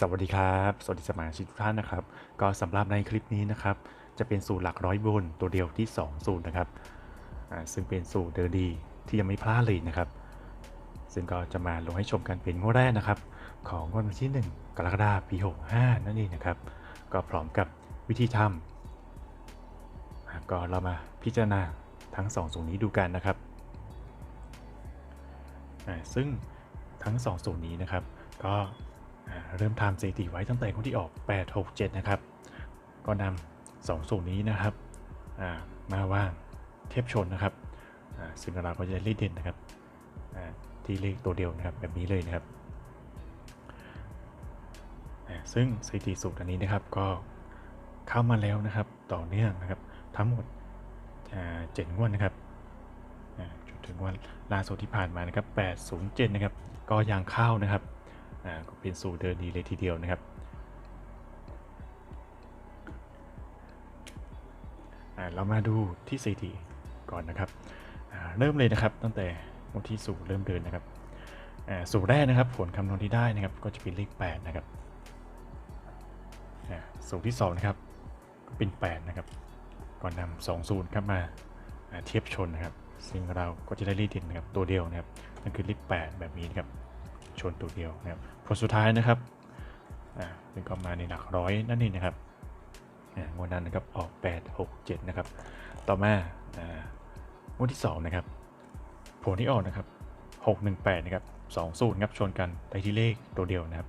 สวัสดีครับ สวัสดีสมาชิกทุกท่านนะครับ ก็สำหรับในคลิปนี้นะครับ จะเป็นสูตรหลักร้อยบนตัวเดียวที่ 2 สูตรนะครับอ่าซึ่งเป็นสูตรเดินดีที่ยังไม่พลาดเลยนะครับ ซึ่งก็จะมาลงให้ชมกันเป็นงวดแรกนะครับ ของงวดวันที่ 1 กรกฎาคมปี 65 นั่นเองนะครับ ก็พร้อมกับวิธีทำอ่าก็เรามาพิจารณาทั้ง 2 สูตรนี้ดูกันนะครับอ่าซึ่งทั้ง 2 สูตรนี้นะครับ ก็ เริ่มทำสถิติไว้ตั้งแต่คนที่ออก 8 6 7 นะครับ ก็นำสองสูตรนี้นะครับมาว่างเทียบชนนะครับอ่าซึ่งเราก็จะเลขเด่นนะครับที่เลขตัวเดียวนะครับแบบนี้เลยนะครับ ซึ่งสถิติสูตรอันนี้นะครับก็เข้ามาแล้วนะครับต่อเนื่องนะครับทั้งหมดเจ็ดงวดนะครับจนถึงวันล่าสุดที่ผ่านมานะครับ807 นะครับ ก็ยังเข้านะครับ อ่าก็เป็นสูตรเดินดีเลยทีเดียวนะครับอ่าเรามาดูที่สถิติก่อนนะครับอ่าเริ่มเลยนะครับตั้งแต่วันที่สูตรเริ่มเดินนะครับอ่าสูตรแรกนะครับผลคำนวณที่ได้นะครับก็จะเป็นเลข8นะครับอ่าสูตรที่2นะครับก็เป็น 8 นะครับก่อนนำสองสูตรครับมาอ่าเทียบชนนะครับซึ่งเราก็จะได้เลขเด่นนะครับตัวเดียวนะครับนั่นคือเลข8แบบนี้นะครับชนตัวเดียวนะครับ ผลสุดท้ายนะครับอ่าเป็นก็มาในหลักร้อยนั่นเองนะครับอ่างวดนั้นนะครับออก 8 6 7 นะครับ ต่อมาอ่างวดที่ 2 นะครับ ผลที่ออกนะครับ 6 1 8 นะครับ2สูตรครับชนกันได้ที่เลขตัวเดียวนะครับ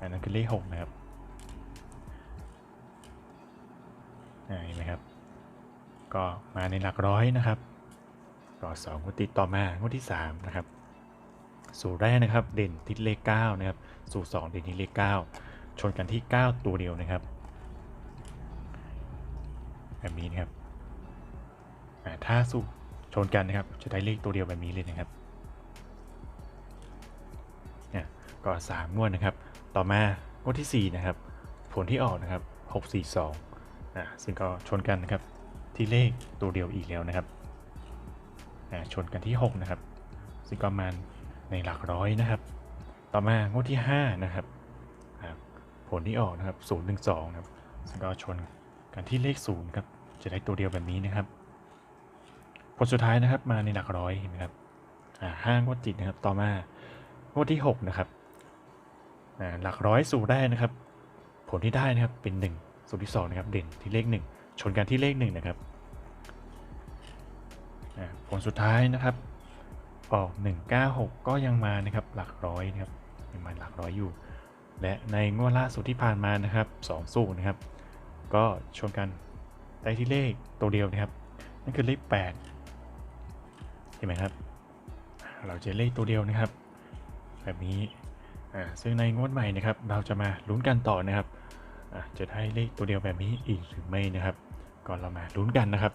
อันนั้นคือเลข 6 นะครับเห็นไหมครับ ก็มาในหลักร้อยนะครับ ก็2งวดติดต่อมางวดที่ 3 นะครับ สูตรแรกนะครับ เด่นที่เลข9นะครับ สูตร 2 เด่นที่เลข 9 ชนกันที่ 9 ตัวเดียวนะครับ แบบนี้นะครับถ้าสุชนกันนะครับ จะได้เลขตัวเดียวแบบนี้เลยนะครับเนี่ยก็สามงวดนะครับ ต่อมางวดที่ 4 นะครับ ผลที่ออกนะครับ 6 4 2อ่าซึ่งก็ชนกันนะครับ ที่เลขตัวเดียวอีกแล้วนะครับอ่าชนกันที่ 6 นะครับ ซึ่งก็มา ในหลักร้อยนะครับ ต่อมางวดที่ 5 นะครับ ผลที่ออกนะครับ0 1 2นะครับซึ่งก็ชนกันที่เลขศูนย์ครับ จะได้ตัวเดียวแบบนี้นะครับ ผลสุดท้ายนะครับมาในหลักร้อยเห็นไหมครับอ่าห้างวดติดนะครับ ต่อมางวดที่6นะครับอ่าหลักร้อยสูตรได้นะครับ ผลที่ได้นะครับเป็น 1 สูตรที่2นะครับเด่นที่เลข 1 ชนกันที่เลข1นะครับผลสุดท้ายนะครับ ออก 196 ก็ยังมานะครับหลักร้อยนะครับยังมาหลักร้อยอยู่ และในงวดล่าสุดที่ผ่านมานะครับ2สูตรนะครับ ก็ชนกันได้ที่เลขตัวเดียวนะครับนั่นคือเลข8เห็นไหมครับ เราจะเลขตัวเดียวนะครับ แบบนี้อ่าซึ่งในงวดใหม่นะครับ เราจะมาลุ้นกันต่อนะครับอ่าจะได้เลขตัวเดียวแบบนี้อีกหรือไม่นะครับ ก่อนเรามาลุ้นกันนะครับ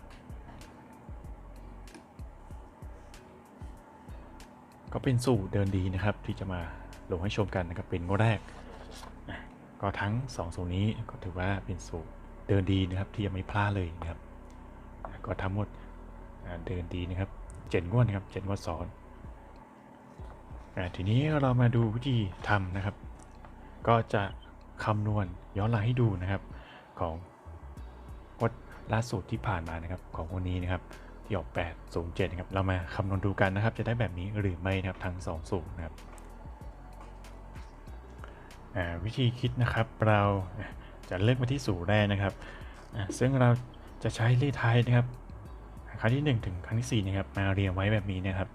ก็เป็นสูตรเดินดีนะครับ ที่จะมาลงให้ชมกันนะครับเป็นงวดแรก ก็ทั้ง2สูตรนี้ก็ถือว่าเป็นสูตรเดินดีนะครับที่ยังไม่พลาดเลยนะครับ ก็ทั้งหมดเดินดีนะครับเจ็ดงวดนะครับเจ็ดงวดซ้อนทีนี้เรามาดูวิธีทำนะครับ ก็จะคำนวณย้อนหลังให้ดูนะครับของงวดล่าสุดที่ผ่านมานะครับของวันนี้นะครับ ที่ออก 8 0 7 นะครับ เรามาคำนวณดูกันนะครับ จะได้แบบนี้หรือไม่นะครับทั้งสองสูตรนะครับอ่าวิธีคิดนะครับเราจะเลือกมาที่สูตรแรกนะครับอะซึ่งเราจะใช้เลขท้ายนะครับ ครั้งที่ 1 ถึงครั้งที่4นะครับมาเรียงไว้แบบนี้นะครับ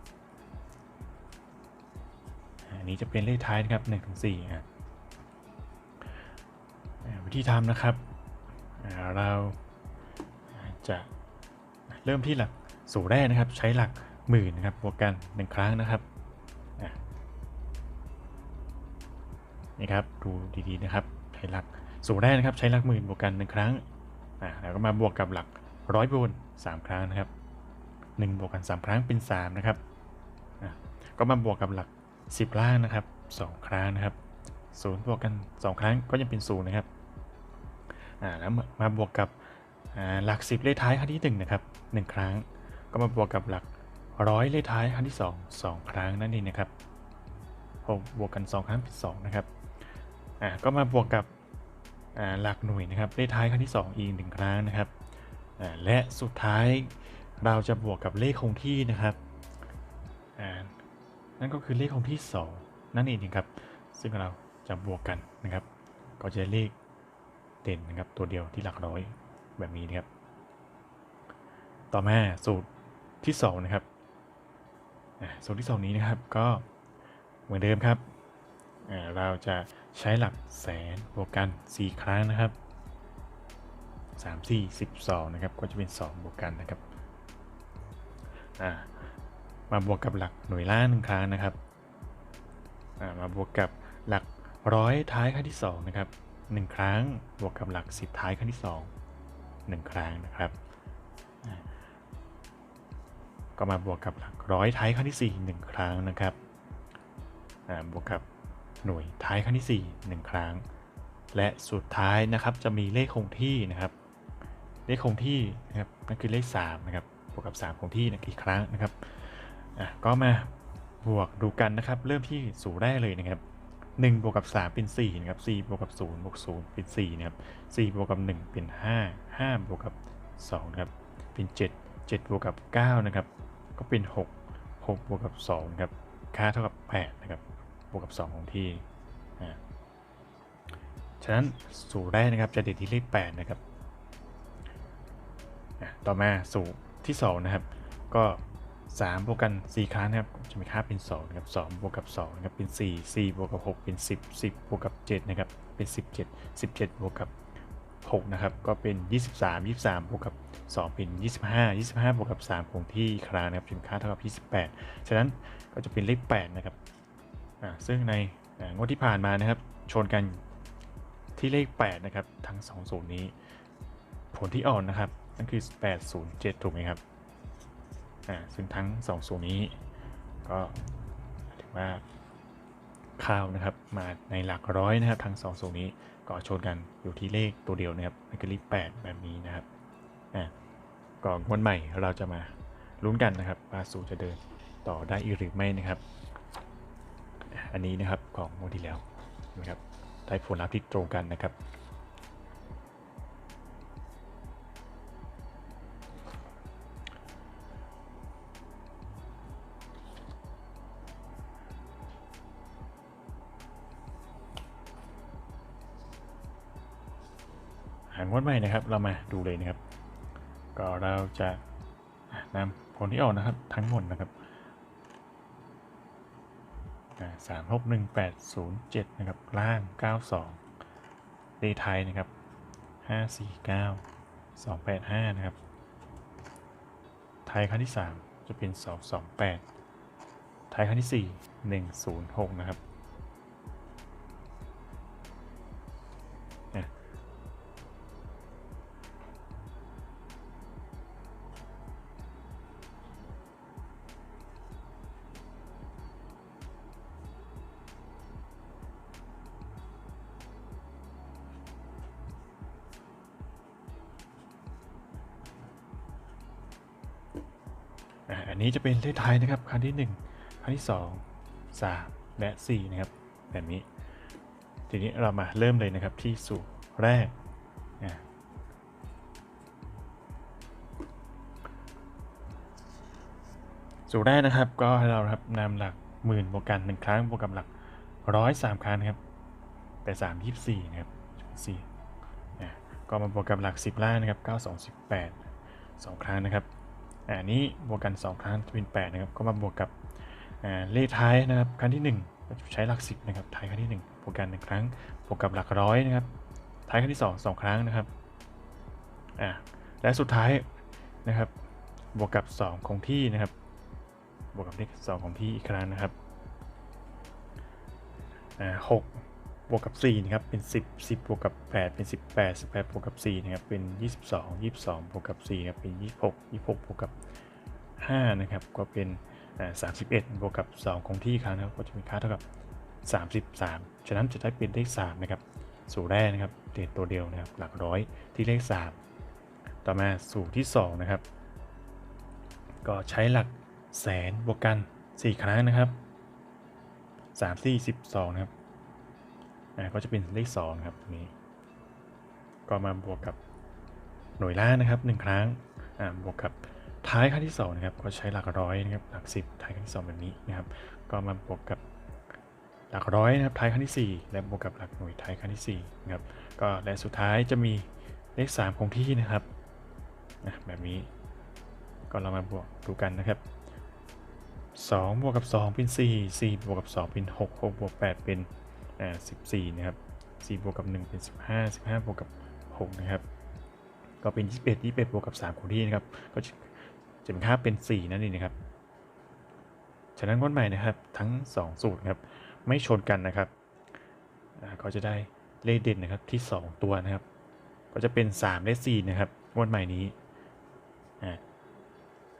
อันนี้จะเป็นเลขท้ายนะครับ1ถึง4อะอะวิธีทำนะครับอ่าเราจะเริ่มที่หลัก สูตรแรกนะครับใช้หลักหมื่นนะครับบวกกัน1ครั้งนะครับนี่ครับดูดีๆนะครับใช้หลักสูตรแรกนะครับใช้หลักหมื่นบวกกันหนึ่งครั้งอ่าแล้วก็มาบวกกับหลักร้อยบนสามครั้งนะครับหนึ่งบวกกันสามครั้งเป็นสามนะครับอ่าก็มาบวกกับหลักสิบล่างนะครับสองครั้งนะครับศูนย์บวกกันสองครั้งก็ยังเป็นศูนย์นะครับอ่าแล้วมาบวกกับหลักสิบเลขท้ายครั้งที่หนึ่งนะครับหนึ่งครั้ง ก็มาบวกกับหลักร้อยเลขท้ายครั้งที่สองสองครั้งนั่นเองนะครับ6บวกกัน 2 ครั้งเป็น2นะครับอ่าก็มาบวกกับอ่าหลักหน่วยนะครับเลขท้ายครั้งที่ 2 อีกหนึ่งครั้งนะครับอ่าและสุดท้ายเราจะบวกกับเลขคงที่นะครับอ่านั่นก็คือเลขคงที่ 2 นั่นเองนะครับ ซึ่งเราจะบวกกันนะครับ ก็จะเลขเด่นนะครับตัวเดียวที่หลักร้อยแบบนี้นะครับ ต่อมาสูตร ที่2นะครับอ่าสูตรที่ 2 นี้นะครับก็เหมือนเดิมครับเราจะใช้หลักแสนบวกกัน 4 ครั้งนะครับ 3 4 12 นะครับ ก็จะเป็น 2 บวกกันนะครับมาบวกกับหลักหน่วยล้านหนึ่งครั้งนะครับมาบวกกับหลักร้อยท้ายครั้งที่ 2 นะครับ 1 ครั้งบวกกับหลัก 10 ท้ายครั้งที่ 2 1 ครั้งนะครับ ก็มาบวกกับหลักร้อยท้ายครั้งที่4 1 ครั้งนะครับอ่าบวกกับหน่วยท้ายครั้งที่4 1 ครั้ง และสุดท้ายนะครับจะมีเลขคงที่นะครับ เลขคงที่นะครับนั่นคือเลข3นะครับบวกกับ 3 คงที่นะอีกครั้งนะครับอะก็มาบวกดูกันนะครับ เริ่มที่สูตรแรกเลยนะครับ1บวกกับ 3 เป็น4นะครับ4บวกกับ0บวก0เป็น4นะครับ4บวกกับ1เป็น 5 5บวกกับ2นะครับเป็น 7 7บวกกับ9นะครับ ก็เป็น 6 6บวกกับ2ครับค่าเท่ากับ8นะครับบวกกับ 2 ของที่ฉะนั้นสูตรแรกนะครับจะเด่นที่เลข8นะครับอะต่อมาสูตรที่ 2 นะครับ ก็3บวกกัน 4ครั้งนะครับจะมีค่าเป็น2นะครับ2บวกกับ2นะครับเป็น 4 4บวกกับ 6 เป็น 10 10บวกกับ7นะครับเป็น 17 17บวกกับ 6 นะครับ ก็เป็น 23 23บวกกับ 2 เป็น 25 25บวกกับ 3 คงที่ครั้งนะครับจะมีค่าเท่ากับ 28 ฉะนั้นก็จะเป็นเลข 8 นะครับอ่าซึ่งในงวดที่ผ่านมานะครับ ชนกันที่เลข 8 นะครับ ทั้ง2สูตรนี้ ผลที่ออกนะครับนั่นคือ 807 ถูกไหมครับอ่าซึ่งทั้ง2สูตรนี้ ก็ถือว่าข้าวนะครับมาในหลักร้อยนะครับทั้ง2สูตรนี้ ก็ชนกันอยู่ที่เลขตัวเดียวนะครับนั่นคือเลข8แบบนี้นะครับอ่าก่อนวันใหม่เราจะมาลุ้นกันนะครับว่าสูจะเดินต่อได้อีกหรือไม่นะครับ อันนี้นะครับของโมดที่แล้วนะครับได้ผลลัพธ์ที่ตรงกันนะครับ หางวดใหม่นะครับ เรามาดูเลยนะครับ ก็เราจะนำผลที่ออกนะครับทั้งหมดนะครับสามหกหนึ่งแปดศูนย์เจ็ดนะครับล่างเก้าสองเลขไทยนะครับห้าสี่เก้าสองแปดห้านะครับ ไทยครั้งที่สามจะเป็นสองสองแปดไทยครั้งที่สี่หนึ่งศูนย์หกนะครับ อันนี้จะเป็นเลขไทยนะครับครั้งที่ 1ครั้งที่ 2 3 และ 4 นะครับ แบบนี้ ทีนี้เรามาเริ่มเลยนะครับที่สูตรแรกสูตรแรกนะครับก็ให้เราครับนำหลักหมื่นบวกกันหนึ่งครั้งบวกกับหลักร้อยสามครั้งนครับแต่สามยี่สี่นะครับสี่อ่ก็มาบวกกับหลักสิบล่างนะครับเก้าสองสิบแปดสองครั้งนะครับ อ่านี้บวกกัน 2 ครั้งจะเป็น8นะครับก็มาบวกกับเลขท้ายนะครับครั้งที่1ก็ใช้หลัก 10นะครับท้ายครั้งที่ 1 บวกกัน 1 ครั้งบวกกับหลักร้อยนะครับท้ายครั้งที่ 2 2 ครั้งนะครับอ่าและสุดท้ายนะครับบวกกับ 2 คงที่นะครับบวกกับเลข2คงที่อีกครั้งนะครับอ่า6 บวกกับ4นะครับเป็น 10 10บวกกับ 8 เป็น 18 18บวกกับ4นะครับเป็น 22 22บวกกับ4ครับเป็น 26 26บวกกับ5นะครับก็เป็น31บวกกับ 2 คงที่ครั้งนะครับก็จะมีค่าเท่ากับ 33 ฉะนั้นจะได้เป็นเลข3นะครับสูตรแรกนะครับเด่นตัวเดียวนะครับหลักร้อยที่เลข 3 ต่อมาสูตรที่2นะครับก็ใช้หลักแสนบวกกัน 4 ครั้งนะครับ 3 4 12นะครับ อ่าก็จะเป็นเลข2ครับตรงนี้ ก็มาบวกกับหน่วยล่างนะครับหนึ่งครั้งอ่าบวกกับท้ายครั้งที่สองนะครับ ก็ใช้หลักร้อยนะครับ หลักสิบท้ายครั้งที่สองแบบนี้นะครับ ก็มาบวกกับหลักร้อยนะครับ ท้ายครั้งที่สี่และบวกกับหลักหน่วยท้ายครั้งที่สี่นะครับ ก็และสุดท้ายจะมีเลขสามคงที่นะครับนะแบบนี้ ก็เรามาบวกดูกันนะครับ2บวกกับ 2 เป็น 4 4บวกกับ 2 เป็น 6 6บวก8เป็น อ่า14 นะครับ 4 บวกกับ 1 เป็น 15 15 บวกกับ 6 นะครับ ก็เป็น 21 21 บวกกับ3คงที่นะครับ ก็จะเป็นค่าเป็น 4 นั่นเองนะครับ ฉะนั้นงวดใหม่นะครับ ทั้ง 2 สูตรครับ ไม่ชนกันนะครับ ก็จะได้เลขเด่นนะครับที่ 2 ตัวนะครับ ก็จะเป็น 3 และ 4 นะครับงวดใหม่นี้ อ่า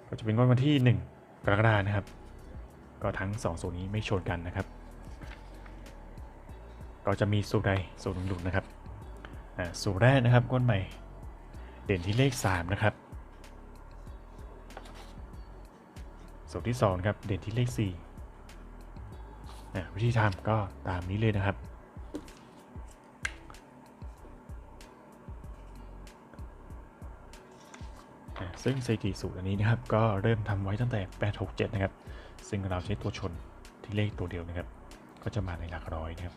ก็จะเป็นงวดวันที่ 1 กรกฎานะครับ ก็ทั้ง2สูตรนี้ไม่ชนกันนะครับ ก็จะมีสูตรใดสูตรหนึ่งนะครับอ่าสูตรแรกนะครับงวดใหม่เด่นที่เลข 3 นะครับ สูตรที่2ครับเด่นที่เลข4อะวิธีทำก็ตามนี้เลยนะครับอะซึ่งสถิติสูตรอันนี้นะครับ ก็เริ่มทำไว้ตั้งแต่ 867 นะครับ ซึ่งเราใช้ตัวชนที่เลขตัวเดียวนะครับ ก็จะมาในหลักร้อยนะครับ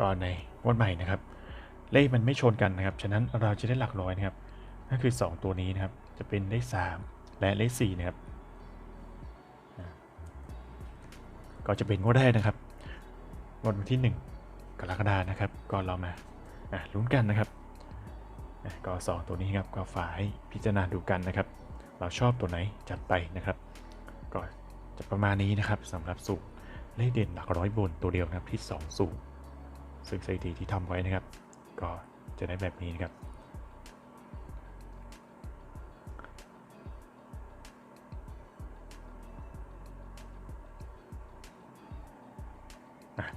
ก็ในงวดใหม่นะครับ เลขมันไม่ชนกันนะครับ ฉะนั้นเราจะได้หลักร้อยนะครับนั่นคือ 2 ตัวนี้นะครับ จะเป็นเลข 3 และเลข4นะครับ ก็จะเป็นงวดแรกนะครับ งวดวันที่ 1 กรกฎานะครับ ก็เรามาลุ้นกันนะครับ ก็ 2 ตัวนี้ครับ ก็ฝากให้พิจารณาดูกันนะครับ เราชอบตัวไหนจัดไปนะครับ ก็จะประมาณนี้นะครับสำหรับสูตรเลขเด่นหลักร้อยบนตัวเดียวนะครับที่ 2 สูตร ซึ่งสถิติที่ทำไว้นะครับ ก็จะได้แบบนี้นะครับ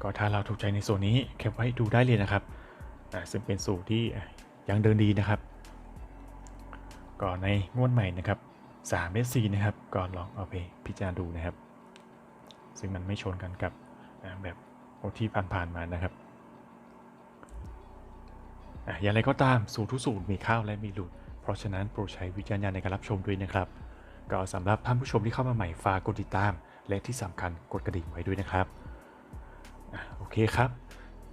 ก็ถ้าเราถูกใจในส่วนนี้แคปไว้ดูได้เลยนะครับ ซึ่งเป็นสูตรที่ยังเดินดีนะครับก็ในงวดใหม่นะครับ3 s 4นะครับก็ลองเอาไปพิจารณาดูนะครับ ซึ่งมันไม่ชนกันกับแบบที่ผ่านๆมานะครับ อย่างไรก็ตามสูตรทุกสูตรมีข้าวและมีหลุด เพราะฉะนั้นโปรดใช้วิจารณญาณในการรับชมด้วยนะครับ ก็สำหรับท่านผู้ชมที่เข้ามาใหม่ฝากกดติดตาม และที่สำคัญกดกระดิ่งไว้ด้วยนะครับอะโอเคครับ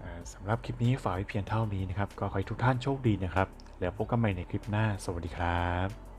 อ่าสำหรับคลิปนี้ฝากไว้เพียงเท่านี้นะครับ ก็ขอให้ทุกท่านโชคดีนะครับ แล้วพบกันใหม่ในคลิปหน้า สวัสดีครับ